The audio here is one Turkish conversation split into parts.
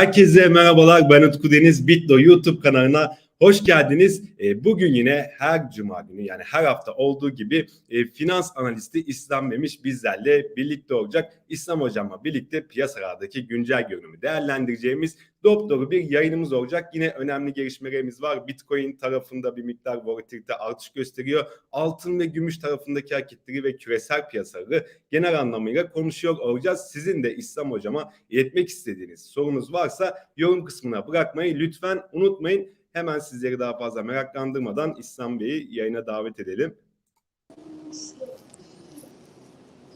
Herkese merhabalar. Ben Utku Deniz. Bitlo YouTube kanalına hoş geldiniz. E, Bugün yine her cuma günü yani her hafta olduğu gibi e, finans analisti İslam Memiş bizlerle birlikte olacak. İslam hocamla birlikte piyasalardaki güncel görünümü değerlendireceğimiz dop bir yayınımız olacak. Yine önemli gelişmelerimiz var. Bitcoin tarafında bir miktar volatilite artış gösteriyor. Altın ve gümüş tarafındaki hareketleri ve küresel piyasaları genel anlamıyla konuşuyor olacağız. Sizin de İslam hocama iletmek istediğiniz sorunuz varsa yorum kısmına bırakmayı lütfen unutmayın. Hemen sizleri daha fazla meraklandırmadan İslam Bey'i yayına davet edelim.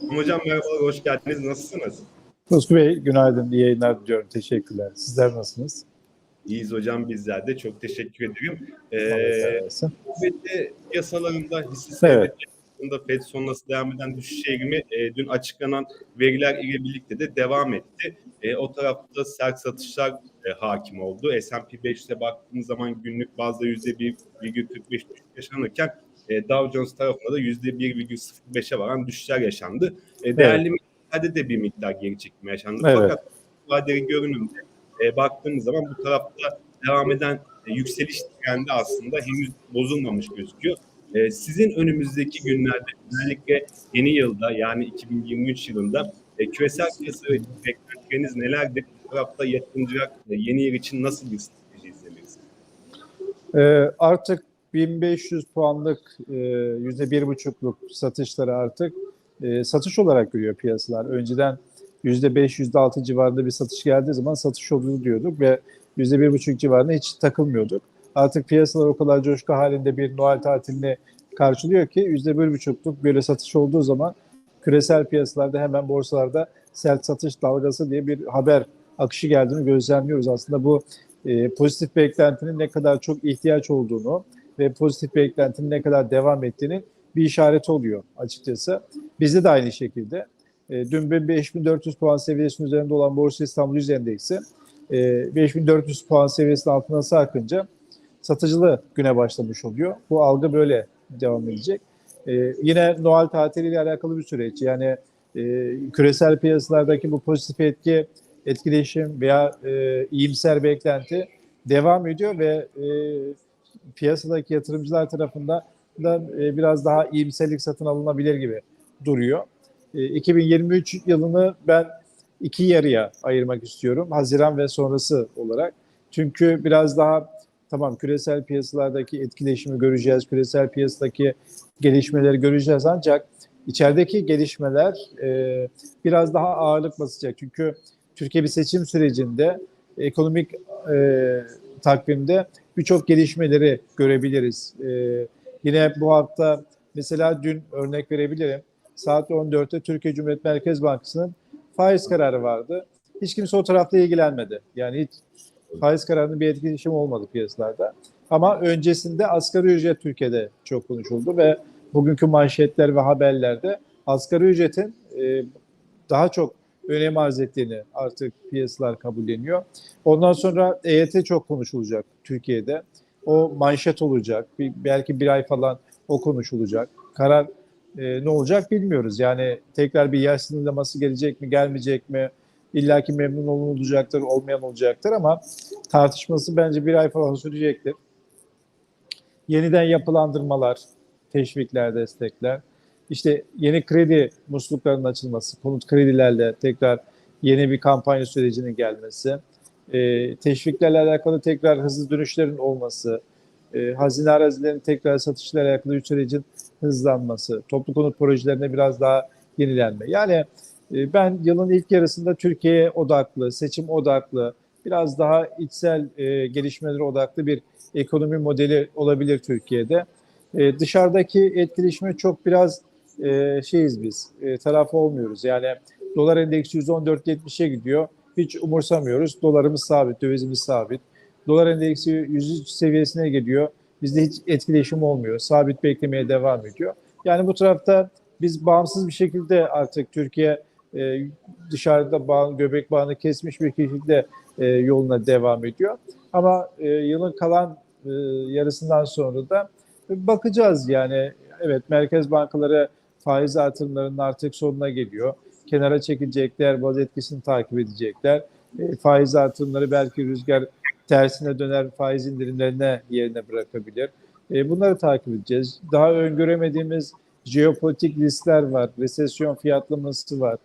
Hocam merhabalar, hoş geldiniz. Nasılsınız? Özgür Bey günaydın, iyi yayınlar diliyorum. Teşekkürler. Sizler nasılsınız? İyiyiz hocam bizler de. Çok teşekkür ederim. Ee, Kuvvetli piyasalarında hisse Evet. Senedi FED sonrası devam eden düşüş eğilimi e, dün açıklanan veriler ile birlikte de devam etti. E, o tarafta sert satışlar e, hakim oldu. S&P 5'te baktığımız zaman günlük bazda %1,45 düşüş yaşanırken e, Dow Jones tarafında da %1,05'e varan düşüşler yaşandı. E, değerli miktarda de bir miktar geri çekilme yaşandı. Evet. Fakat vadeli görünümde e, baktığımız zaman bu tarafta devam eden e, yükseliş trendi aslında henüz bozulmamış gözüküyor. E, sizin önümüzdeki günlerde özellikle yeni yılda yani 2023 yılında e, küresel piyasa beklentileriniz nelerdir? Bu tarafta yatırımcılar e, yeni yıl için nasıl bir strateji izlemeliyiz? Ee, artık 1500 puanlık e, yüzde bir buçukluk satışları artık e, satış olarak görüyor piyasalar. Önceden yüzde beş, yüzde altı civarında bir satış geldiği zaman satış olduğunu diyorduk ve yüzde bir buçuk civarında hiç takılmıyorduk. Artık piyasalar o kadar coşku halinde bir Noel tatilini karşılıyor ki yüzde bir buçukluk böyle satış olduğu zaman küresel piyasalarda hemen borsalarda sert satış dalgası diye bir haber akışı geldiğini gözlemliyoruz. Aslında bu e, pozitif beklentinin ne kadar çok ihtiyaç olduğunu ve pozitif beklentinin ne kadar devam ettiğini bir işareti oluyor açıkçası. Bizde de aynı şekilde. E, dün bir 5400 puan seviyesinin üzerinde olan Borsa İstanbul Yüz Endeksi e, 5400 puan seviyesinin altına sarkınca satıcılı güne başlamış oluyor. Bu algı böyle devam edecek. E, yine Noel tatiliyle alakalı bir süreç. Yani e, küresel piyasalardaki bu pozitif etki, etkileşim veya e, iyimser beklenti devam ediyor ve e, piyasadaki yatırımcılar tarafından da e, biraz daha iyimserlik satın alınabilir gibi duruyor. E, 2023 yılını ben iki yarıya ayırmak istiyorum. Haziran ve sonrası olarak. Çünkü biraz daha tamam küresel piyasalardaki etkileşimi göreceğiz. Küresel piyasadaki gelişmeleri göreceğiz ancak içerideki gelişmeler e, biraz daha ağırlık basacak. Çünkü Türkiye bir seçim sürecinde ekonomik e, takvimde birçok gelişmeleri görebiliriz. E, yine bu hafta mesela dün örnek verebilirim. Saat 14'te Türkiye Cumhuriyet Merkez Bankası'nın faiz kararı vardı. Hiç kimse o tarafla ilgilenmedi. Yani hiç faiz kararının bir etkileşimi olmadı piyasalarda. Ama öncesinde asgari ücret Türkiye'de çok konuşuldu ve bugünkü manşetler ve haberlerde asgari ücretin e, daha çok önem arz ettiğini artık piyasalar kabulleniyor. Ondan sonra EYT çok konuşulacak Türkiye'de. O manşet olacak. Bir, belki bir ay falan o konuşulacak. Karar e, ne olacak bilmiyoruz. Yani tekrar bir yaş sınırlaması gelecek mi, gelmeyecek mi? İlla ki memnun olacaktır, olmayan olacaktır ama tartışması bence bir ay falan sürecektir. Yeniden yapılandırmalar, teşvikler, destekler, işte yeni kredi musluklarının açılması, konut kredilerle tekrar yeni bir kampanya sürecinin gelmesi, e, teşviklerle alakalı tekrar hızlı dönüşlerin olması, e, hazine arazilerinin tekrar satışlarla alakalı sürecin hızlanması, toplu konut projelerine biraz daha yenilenme. Yani ben yılın ilk yarısında Türkiye odaklı, seçim odaklı, biraz daha içsel e, gelişmelere odaklı bir ekonomi modeli olabilir Türkiye'de. E, dışarıdaki etkileşme çok biraz e, şeyiz biz, e, tarafı olmuyoruz. Yani dolar endeksi 114.70'e gidiyor. Hiç umursamıyoruz. Dolarımız sabit, dövizimiz sabit. Dolar endeksi 103 seviyesine geliyor. Bizde hiç etkileşim olmuyor. Sabit beklemeye devam ediyor. Yani bu tarafta biz bağımsız bir şekilde artık Türkiye e, dışarıda bağ, göbek bağını kesmiş bir şekilde e, yoluna devam ediyor. Ama e, yılın kalan e, yarısından sonra da bakacağız yani. Evet merkez bankaları faiz artırımlarının artık sonuna geliyor. Kenara çekilecekler, baz etkisini takip edecekler. E, faiz artımları belki rüzgar tersine döner faiz indirimlerine yerine bırakabilir. E, bunları takip edeceğiz. Daha öngöremediğimiz jeopolitik riskler var. Resesyon fiyatlaması var.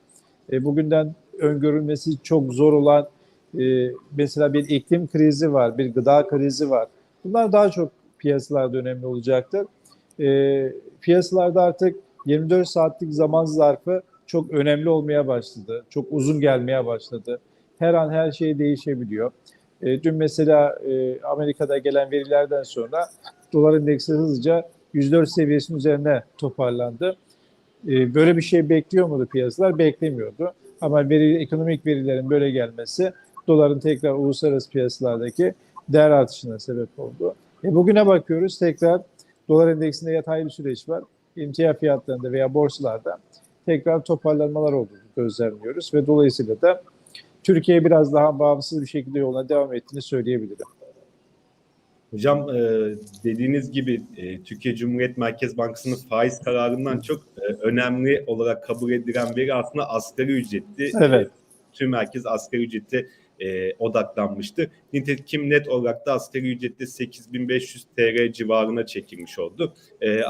E, bugünden öngörülmesi çok zor olan e, mesela bir iklim krizi var, bir gıda krizi var. Bunlar daha çok piyasalarda önemli olacaktır. E, piyasalarda artık 24 saatlik zaman zarfı çok önemli olmaya başladı. Çok uzun gelmeye başladı. Her an her şey değişebiliyor. E, dün mesela e, Amerika'da gelen verilerden sonra dolar endeksi hızlıca 104 seviyesinin üzerine toparlandı. E, böyle bir şey bekliyor muydu piyasalar? Beklemiyordu. Ama veri, ekonomik verilerin böyle gelmesi doların tekrar uluslararası piyasalardaki değer artışına sebep oldu. E, bugüne bakıyoruz tekrar dolar endeksinde yatay bir süreç var. Emtia fiyatlarında veya borsalarda tekrar toparlanmalar olduğunu gözlemliyoruz ve dolayısıyla da Türkiye biraz daha bağımsız bir şekilde yoluna devam ettiğini söyleyebilirim. Hocam e, dediğiniz gibi e, Türkiye Cumhuriyet Merkez Bankası'nın faiz kararından çok e, önemli olarak kabul edilen veri aslında asgari ücretti. Evet. E, tüm herkes asgari ücrete e, odaklanmıştı. Nitekim net olarak da asgari ücrette 8500 TL civarına çekilmiş oldu. E,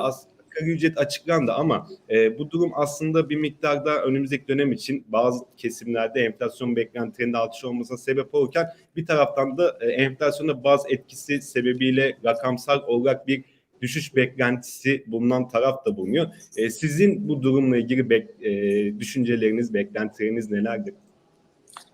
asgari ücret açıklandı ama e, bu durum aslında bir miktarda önümüzdeki dönem için bazı kesimlerde enflasyon beklentilerinde artış olmasına sebep olurken bir taraftan da e, enflasyonda baz etkisi sebebiyle rakamsal olarak bir düşüş beklentisi bulunan taraf da bulunuyor. E, sizin bu durumla ilgili bek- e, düşünceleriniz, beklentileriniz nelerdir?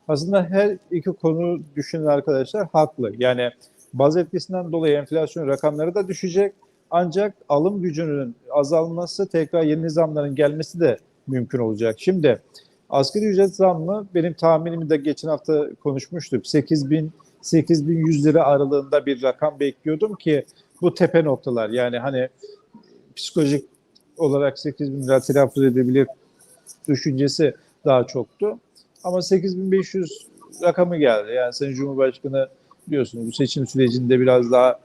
Aslında her iki konu düşünen arkadaşlar haklı. Yani baz etkisinden dolayı enflasyon rakamları da düşecek. Ancak alım gücünün azalması tekrar yeni zamların gelmesi de mümkün olacak. Şimdi asgari ücret zammı benim tahminimi de geçen hafta konuşmuştuk. 8000 8100 lira aralığında bir rakam bekliyordum ki bu tepe noktalar yani hani psikolojik olarak 8000 lira telaffuz edebilir düşüncesi daha çoktu. Ama 8500 rakamı geldi. Yani Sayın Cumhurbaşkanı biliyorsunuz bu seçim sürecinde biraz daha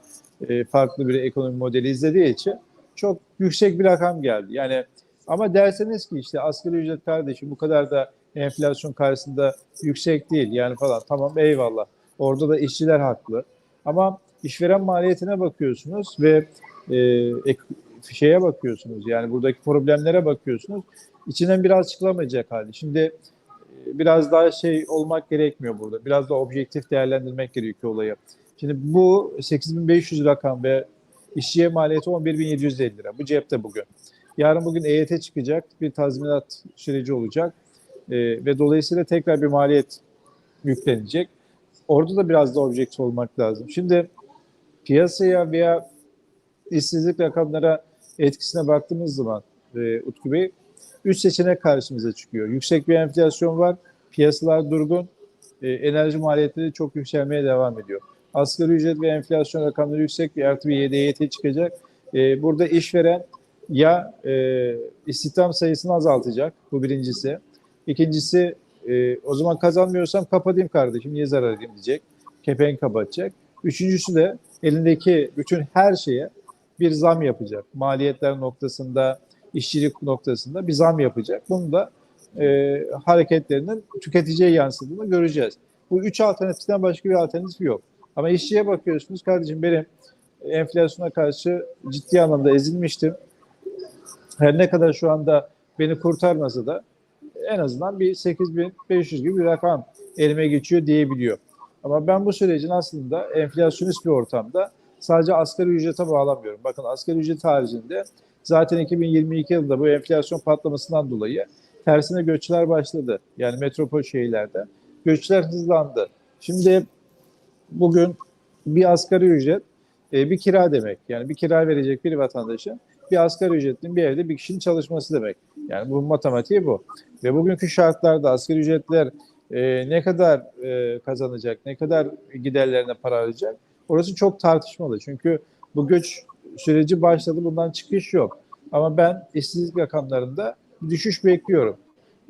e, farklı bir ekonomi modeli izlediği için çok yüksek bir rakam geldi. Yani ama derseniz ki işte asgari ücret kardeşim bu kadar da enflasyon karşısında yüksek değil yani falan tamam eyvallah. Orada da işçiler haklı. Ama işveren maliyetine bakıyorsunuz ve e, ek, şeye bakıyorsunuz yani buradaki problemlere bakıyorsunuz. İçinden biraz çıkılamayacak hali. Şimdi e, biraz daha şey olmak gerekmiyor burada. Biraz da objektif değerlendirmek gerekiyor olayı. Şimdi bu 8500 rakam ve işçiye maliyeti 11750 lira. Bu cepte bugün. Yarın bugün EYT çıkacak. Bir tazminat süreci olacak. Ee, ve dolayısıyla tekrar bir maliyet yüklenecek. Orada da biraz da objektif olmak lazım. Şimdi piyasaya veya işsizlik rakamlara etkisine baktığımız zaman e, Utku Bey, üç seçenek karşımıza çıkıyor. Yüksek bir enflasyon var, piyasalar durgun, e, enerji maliyetleri çok yükselmeye devam ediyor. Asgari ücret ve enflasyon rakamları yüksek bir artı bir YDYT çıkacak. E, burada işveren ya e, istihdam sayısını azaltacak, bu birincisi. İkincisi e, o zaman kazanmıyorsam kapatayım kardeşim, niye zarar edeyim diyecek. Kepenk kapatacak. Üçüncüsü de elindeki bütün her şeye bir zam yapacak. Maliyetler noktasında, işçilik noktasında bir zam yapacak. Bunu da e, hareketlerinin tüketiciye yansıdığını göreceğiz. Bu üç alternatiften başka bir alternatif yok. Ama işçiye bakıyorsunuz kardeşim benim enflasyona karşı ciddi anlamda ezilmiştim. Her ne kadar şu anda beni kurtarmasa da en azından bir 8500 gibi bir rakam elime geçiyor diyebiliyor. Ama ben bu sürecin aslında enflasyonist bir ortamda sadece asgari ücrete bağlamıyorum. Bakın asgari ücret haricinde zaten 2022 yılında bu enflasyon patlamasından dolayı tersine göçler başladı. Yani metropol şehirlerde göçler hızlandı. Şimdi bugün bir asgari ücret e, bir kira demek. Yani bir kira verecek bir vatandaşın bir asgari ücretin bir evde bir kişinin çalışması demek. Yani bu matematiği bu. Ve bugünkü şartlarda asgari ücretler e, ne kadar e, kazanacak, ne kadar giderlerine para harcayacak orası çok tartışmalı. Çünkü bu göç süreci başladı bundan çıkış yok. Ama ben işsizlik rakamlarında düşüş bekliyorum.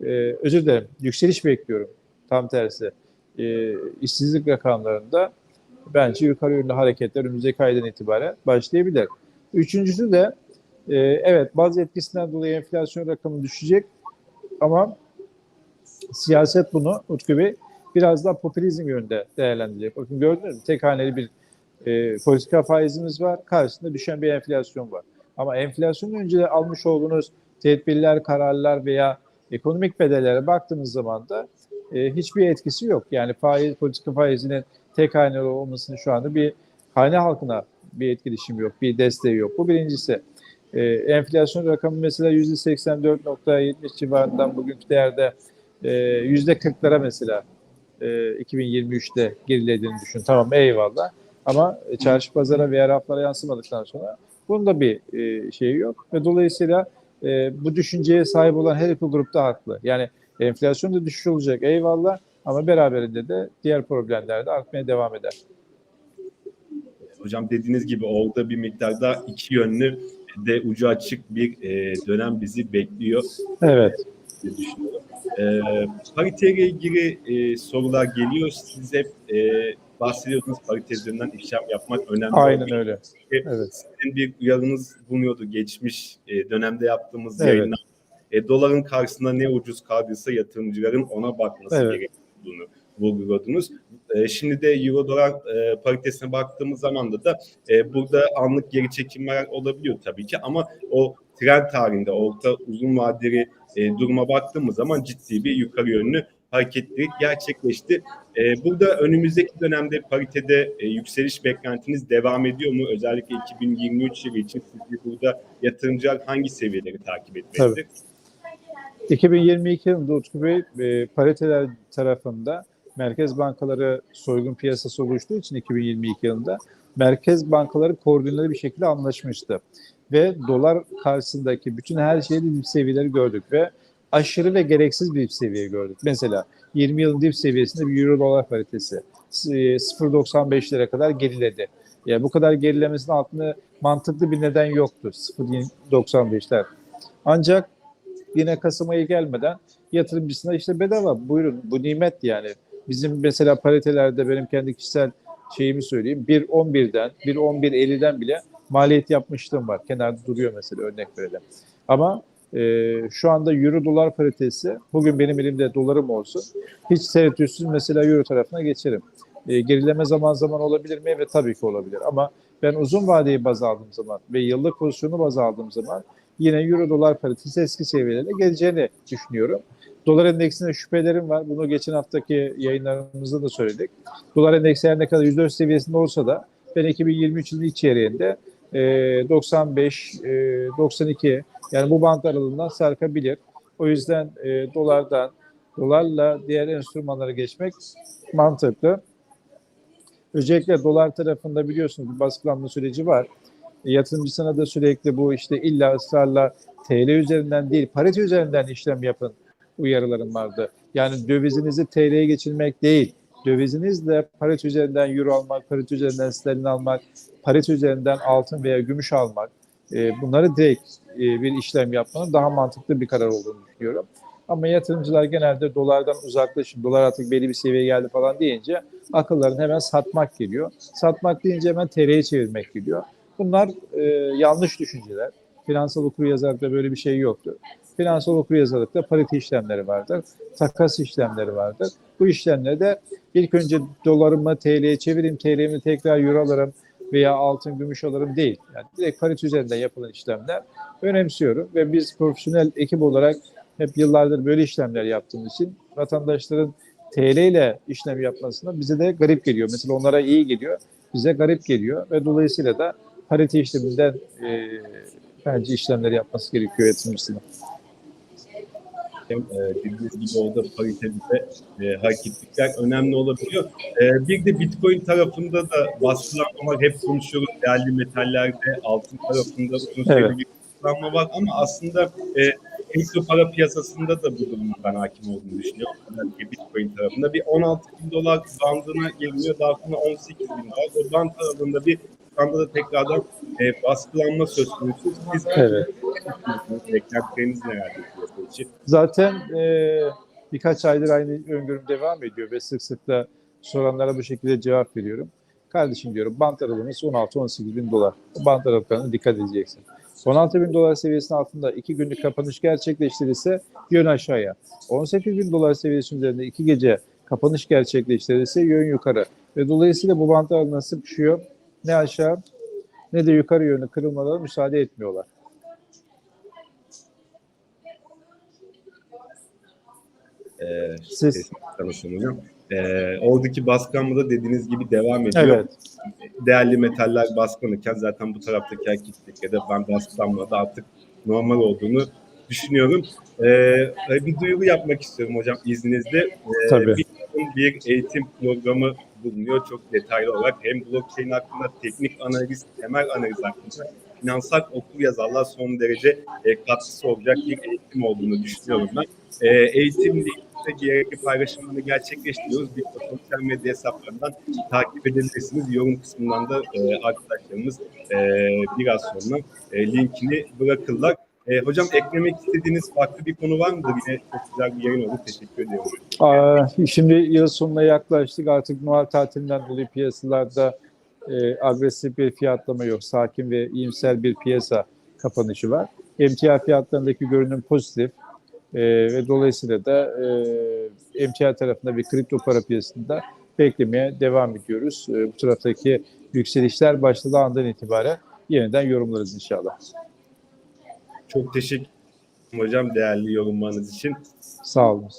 E, özür dilerim, yükseliş bekliyorum. Tam tersi. E, işsizlik rakamlarında bence yukarı yönlü hareketler önümüzdeki aydan itibaren başlayabilir. Üçüncüsü de e, evet bazı etkisinden dolayı enflasyon rakamı düşecek ama siyaset bunu Utku Bey biraz daha popülizm yönünde değerlendirecek. Bakın gördünüz mü? Tek haneli bir e, politika faizimiz var. Karşısında düşen bir enflasyon var. Ama enflasyonun önce almış olduğunuz tedbirler, kararlar veya ekonomik bedellere baktığınız zaman da e, hiçbir etkisi yok. Yani faiz, politika faizinin tek haneli olmasının şu anda bir hane halkına bir etkileşim yok, bir desteği yok. Bu birincisi. E, enflasyon rakamı mesela %84.70 civarından bugünkü değerde e, %40'lara mesela e, 2023'te gerilediğini düşün. Tamam eyvallah. Ama çarşı pazara veya raflara yansımadıktan sonra bunun da bir e, şeyi yok. Ve dolayısıyla e, bu düşünceye sahip olan her iki grupta haklı. Yani enflasyon da düşüş olacak eyvallah ama beraberinde de diğer problemler de artmaya devam eder. Hocam dediğiniz gibi orada bir miktarda iki yönlü de ucu açık bir e, dönem bizi bekliyor. Evet. diye düşünüyorum. E, pariteyle ilgili e, sorular geliyor. Siz hep e, bahsediyordunuz parite üzerinden işlem yapmak önemli. Aynen öyle. Evet. Sizin bir uyarınız bulunuyordu geçmiş e, dönemde yaptığımız Evet. yayınlar. E, doların karşısında ne ucuz kaldıysa yatırımcıların ona bakması Evet. gerektiğini vurguladınız. E, şimdi de euro dolar e, paritesine baktığımız zaman da da e, burada anlık geri çekimler olabiliyor tabii ki ama o trend tarihinde orta uzun vadeli e, duruma baktığımız zaman ciddi bir yukarı yönlü hareketlilik gerçekleşti. E, burada önümüzdeki dönemde paritede e, yükseliş beklentiniz devam ediyor mu? Özellikle 2023 yılı için sizce burada yatırımcılar hangi seviyeleri takip etmelidir? 2022 yılında Utku Bey e, pariteler tarafında merkez bankaları soygun piyasası oluştuğu için 2022 yılında merkez bankaları koordineli bir şekilde anlaşmıştı. Ve dolar karşısındaki bütün her şeyde dip seviyeleri gördük ve aşırı ve gereksiz bir dip seviye gördük. Mesela 20 yılın dip seviyesinde bir euro dolar paritesi e, 0.95'lere kadar geriledi. Yani bu kadar gerilemesinin altında mantıklı bir neden yoktu 0.95'ler. Ancak yine Kasım ayı gelmeden yatırımcısına işte bedava buyurun bu nimet yani. Bizim mesela paritelerde benim kendi kişisel şeyimi söyleyeyim 1.11'den 1.11.50'den bile maliyet yapmışlığım var. Kenarda duruyor mesela örnek verelim. Ama e, şu anda euro dolar paritesi bugün benim elimde dolarım olsun. Hiç tereddütsüz mesela euro tarafına geçerim. E, gerileme zaman zaman olabilir mi? Evet tabii ki olabilir. Ama ben uzun vadeyi baz aldığım zaman ve yıllık pozisyonu baz aldığım zaman yine euro dolar paritesi eski seviyelerine geleceğini düşünüyorum. Dolar endeksinde şüphelerim var. Bunu geçen haftaki yayınlarımızda da söyledik. Dolar endeksi her ne kadar 104 seviyesinde olsa da ben 2023 yılının ilk çeyreğinde e, 95, e, 92 yani bu bant aralığından sarkabilir. O yüzden e, dolardan dolarla diğer enstrümanlara geçmek mantıklı. Özellikle dolar tarafında biliyorsunuz bir baskılanma süreci var. Yatırımcısına da sürekli bu işte illa ısrarla TL üzerinden değil parite üzerinden işlem yapın uyarılarım vardı. Yani dövizinizi TL'ye geçirmek değil, dövizinizle parite üzerinden euro almak, parite üzerinden sterlin almak, parite üzerinden altın veya gümüş almak, e, bunları direkt e, bir işlem yapmanın daha mantıklı bir karar olduğunu düşünüyorum. Ama yatırımcılar genelde dolardan uzaklaşın, dolar artık belli bir seviyeye geldi falan deyince akılların hemen satmak geliyor. Satmak deyince hemen TL'ye çevirmek geliyor. Bunlar e, yanlış düşünceler. Finansal okuryazarlıkta böyle bir şey yoktur. Finansal okuryazarlıkta parite işlemleri vardır, takas işlemleri vardır. Bu işlemlerde ilk önce dolarımı TL'ye çevireyim, TL'mi tekrar euro alırım veya altın, gümüş alırım değil. Yani direkt parite üzerinden yapılan işlemler önemsiyorum ve biz profesyonel ekip olarak hep yıllardır böyle işlemler yaptığımız için vatandaşların TL ile işlem yapmasına bize de garip geliyor. Mesela onlara iyi geliyor, bize garip geliyor ve dolayısıyla da parite işleminden e, bence işlemleri yapması gerekiyor yatırımcısının. e, dediğiniz gibi orada paritede e, hareketlikler önemli olabiliyor. E, bir de Bitcoin tarafında da baskılanma. Hep konuşuyoruz değerli metallerde, altın tarafında uzun süreli Evet. bir baskılanma var ama aslında e, kripto para piyasasında da bu durumun ben hakim olduğunu düşünüyorum. Özellikle Bitcoin tarafında bir 16 bin dolar bandına geliniyor. Daha sonra 18 bin dolar. O band aralığında bir anda da tekrardan e, baskılanma söz konusu. Siz Evet. beklentileriniz için? Zaten e, birkaç aydır aynı öngörüm devam ediyor ve sık sık da soranlara bu şekilde cevap veriyorum. Kardeşim diyorum bant aralığımız 16-18 bin dolar. Bant aralıklarına dikkat edeceksin. 16 bin dolar seviyesinin altında iki günlük kapanış gerçekleştirirse yön aşağıya. 18 bin dolar seviyesi üzerinde iki gece kapanış gerçekleştirirse yön yukarı. Ve dolayısıyla bu bantlar arasında sıkışıyor. Ne aşağı ne de yukarı yönlü kırılmalara müsaade etmiyorlar. Ee, Siz tanışın hocam. Ee, oradaki baskınma da dediğiniz gibi devam ediyor. evet. Değerli metaller baskınırken zaten bu taraftaki hareketliliklerde ben baskınlanmada artık normal olduğunu düşünüyorum. Ee, bir duyuru yapmak istiyorum hocam izninizle. Ee, Tabii. Bir, bir eğitim programı bulunuyor çok detaylı olarak. Hem blockchain hakkında teknik analiz, temel analiz hakkında finansal okur yazarlar son derece e, katkısı olacak bir eğitim olduğunu düşünüyorum ben. E, eğitimle ilgili gerekli paylaşımlarını gerçekleştiriyoruz. Bir sosyal medya hesaplarından takip edebilirsiniz. Yorum kısmından da e, arkadaşlarımız e, biraz sonra e, linkini bırakırlar. E, hocam eklemek istediğiniz farklı bir konu var mıdır? Yine çok güzel bir yayın oldu. Teşekkür ediyorum. Aa, şimdi yıl sonuna yaklaştık. Artık Noel tatilinden dolayı piyasalarda e, agresif bir fiyatlama yok. Sakin ve iyimser bir piyasa kapanışı var. Emtia fiyatlarındaki görünüm pozitif. E, ve dolayısıyla da e, emtia tarafında bir kripto para piyasasında beklemeye devam ediyoruz. E, bu taraftaki yükselişler başladığı andan itibaren yeniden yorumlarız inşallah. Çok teşekkür ederim hocam değerli yorumlarınız için. Sağ olun.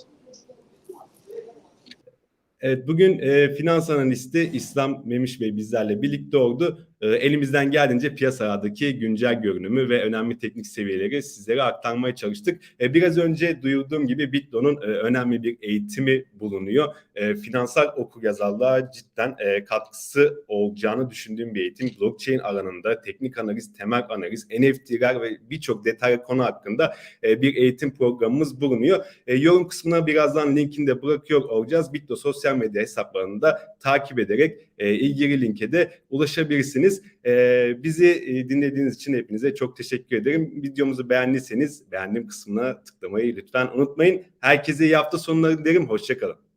Evet bugün e, finans analisti İslam Memiş Bey bizlerle birlikte oldu. E, elimizden geldiğince piyasalardaki güncel görünümü ve önemli teknik seviyeleri sizlere aktarmaya çalıştık. E, biraz önce duyurduğum gibi Bitlo'nun e, önemli bir eğitimi bulunuyor. E, finansal okuryazarlığa cidden e, katkısı olacağını düşündüğüm bir eğitim. Blockchain alanında teknik analiz, temel analiz, NFT'ler ve birçok detaylı konu hakkında e, bir eğitim programımız bulunuyor. Yorum kısmına birazdan linkini de bırakıyor olacağız. Bitlo sosyal medya hesaplarını da takip ederek ilgili linke de ulaşabilirsiniz. E, bizi e, dinlediğiniz için hepinize çok teşekkür ederim. Videomuzu beğendiyseniz beğendim kısmına tıklamayı lütfen unutmayın. Herkese iyi hafta sonları dilerim. Hoşçakalın.